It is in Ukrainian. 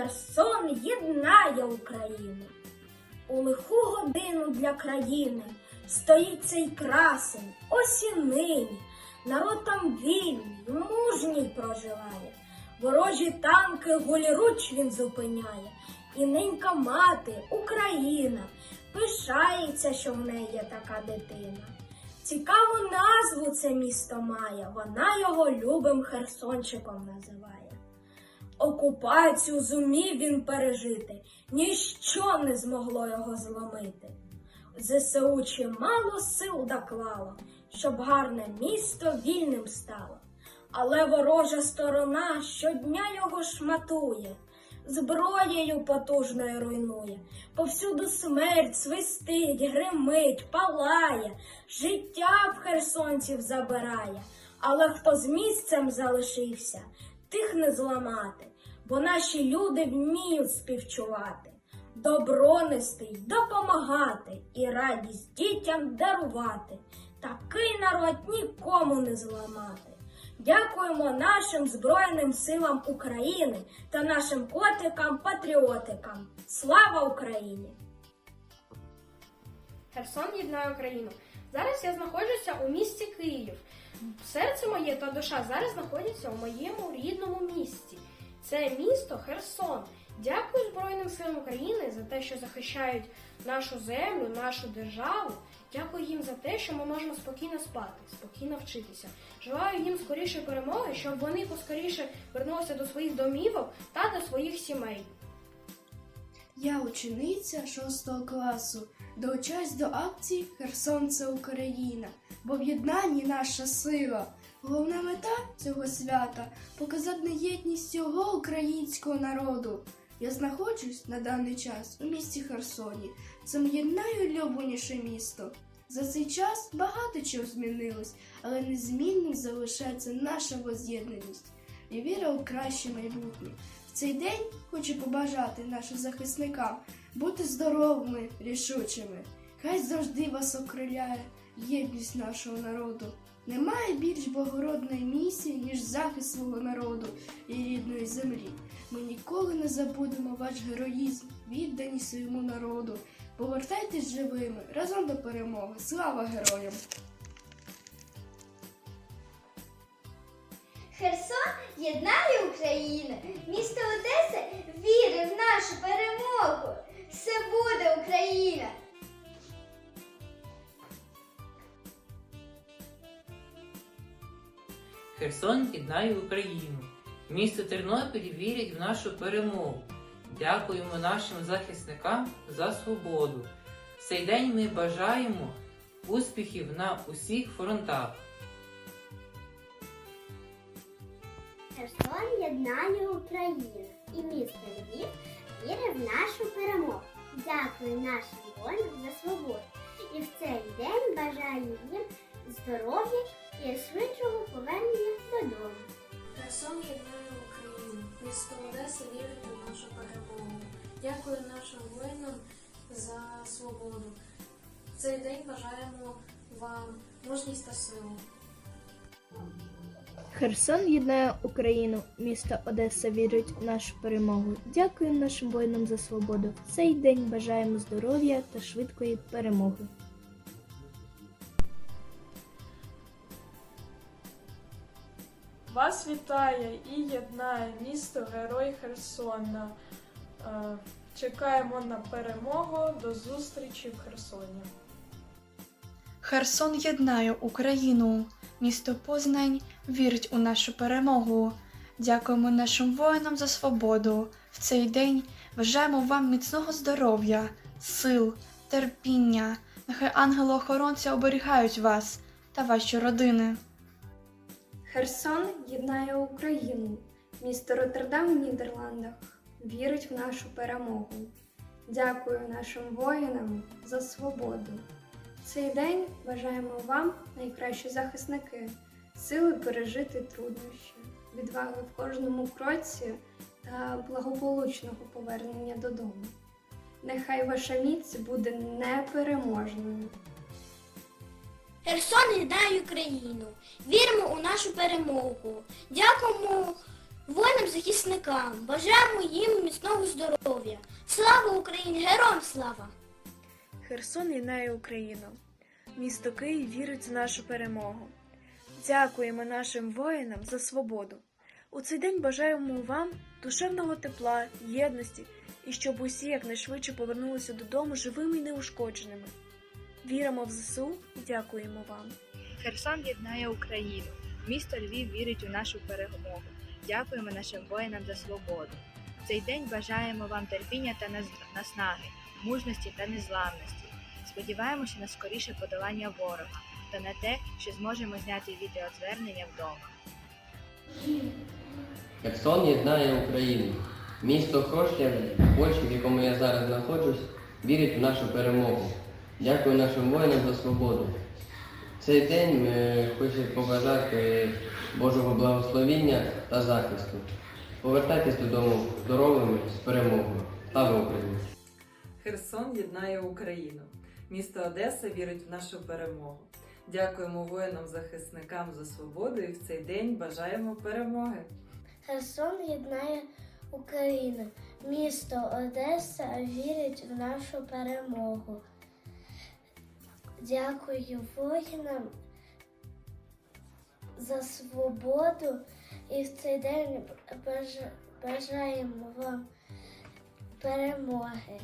Херсон єднає Україну. У лиху годину для країни стоїть цей красень, ось і нині. Народ там вільний, мужній проживає. Ворожі танки голіруч він зупиняє. І ненька мати, Україна, пишається, що в неї є така дитина. Цікаву назву це місто має, вона його любим Херсончиком називає. Окупацію зумів він пережити, ніщо не змогло його зломити. ЗСУ чимало сил доклало, щоб гарне місто вільним стало. Але ворожа сторона щодня його шматує, зброєю потужною руйнує, повсюду смерть свистить, гримить, палає, життя в херсонців забирає. Але хто з місцем залишився, тих не зламати, бо наші люди вміють співчувати, добро нести й допомагати і радість дітям дарувати. Такий народ нікому не зламати. Дякуємо нашим Збройним силам України та нашим котикам-патріотикам. Слава Україні! Херсон єднає Україну. Зараз я знаходжуся у місті Київ. Серце моє та душа зараз знаходяться у моєму рідному місті. Це місто Херсон. Дякую Збройним силам України за те, що захищають нашу землю, нашу державу. Дякую їм за те, що ми можемо спокійно спати, спокійно вчитися. Желаю їм скоріше перемоги, щоб вони поскоріше вернулися до своїх домівок та до своїх сімей. Я учениця 6 класу. Долучаюсь до акції Херсон це Україна, бо в єднанні наша сила. Головна мета цього свята показати єдність всього українського народу. Я знаходжусь на даний час у місті Херсоні. Це моє найулюбленіше місто. За цей час багато чого змінилось, але незмінним залишається наша воз'єднаність і віра у краще майбутнє. В цей день хочу побажати нашим захисникам бути здоровими, рішучими. Хай завжди вас окриляє єдність нашого народу. Немає більш благородної місії, ніж захист свого народу і рідної землі. Ми ніколи не забудемо ваш героїзм, відданість своєму народу. Повертайтесь живими разом до перемоги. Слава героям! Херсон єднає Україну. Місто Одеса вірить в нашу перемогу. Все буде Україна! Херсон єднає Україну. Місто Тернопіль вірить в нашу перемогу. Дякуємо нашим захисникам за свободу. В цей день ми бажаємо успіхів на усіх фронтах. Херсон єднає Україну. І місто Львів вірить в нашу перемогу. Дякую нашим воїнам за свободу. І в цей день бажаю їм здоров'я і швидшого повернення додому. Херсон єднає Україну. Місто Одеса вірить у нашу перемогу. Дякую нашим воїнам за свободу. В цей день бажаємо вам мужність та силу. Херсон єднає Україну. Місто Одеса вірить в нашу перемогу. Дякуємо нашим воїнам за свободу. В цей день бажаємо здоров'я та швидкої перемоги. Вас вітає і єднає місто Герой Херсона. Е, Чекаємо на перемогу. До зустрічі в Херсоні. Херсон єднає Україну. Місто Познань вірить у нашу перемогу. Дякуємо нашим воїнам за свободу. В цей день бажаємо вам міцного здоров'я, сил, терпіння. Нехай ангели-охоронці оберігають вас та ваші родини. Херсон єднає Україну. Місто Роттердам в Нідерландах вірить в нашу перемогу. Дякую нашим воїнам за свободу. Цей день бажаємо вам найкращі захисники, сили пережити труднощі, відваги в кожному кроці та благополучного повернення додому. Нехай ваша міць буде непереможною. Херсон єднає Україну. Віримо у нашу перемогу. Дякуємо воїнам-захисникам. Бажаємо їм міцного здоров'я. Слава Україні! Героям слава! Херсон єднає Україну. Місто Київ вірить в нашу перемогу. Дякуємо нашим воїнам за свободу. У цей день бажаємо вам душевного тепла, єдності і щоб усі якнайшвидше повернулися додому живими і неушкодженими. Віримо в ЗСУ і дякуємо вам. Херсон єднає Україну. Місто Львів вірить у нашу перемогу. Дякуємо нашим воїнам за свободу. В цей день бажаємо вам терпіння та наснаги, мужності та незламності. Сподіваємося на скоріше подолання ворога та на те, що зможемо зняти відеозвернення вдома. Херсон єднає Україну. Місто Хрошлєв, Польщі, в якому я зараз знаходжусь, вірить в нашу перемогу. Дякую нашим воїнам за свободу. Цей день ми хочемо побажати Божого благословіння та захисту. Повертайтесь додому здоровими з перемогою. Слава Україні! Херсон єднає Україну. Місто Одеса вірить в нашу перемогу. Дякуємо воїнам-захисникам за свободу і в цей день бажаємо перемоги. Херсон єднає Україну. Місто Одеса вірить в нашу перемогу. Дякую воїнам за свободу і в цей день бажаємо вам перемоги.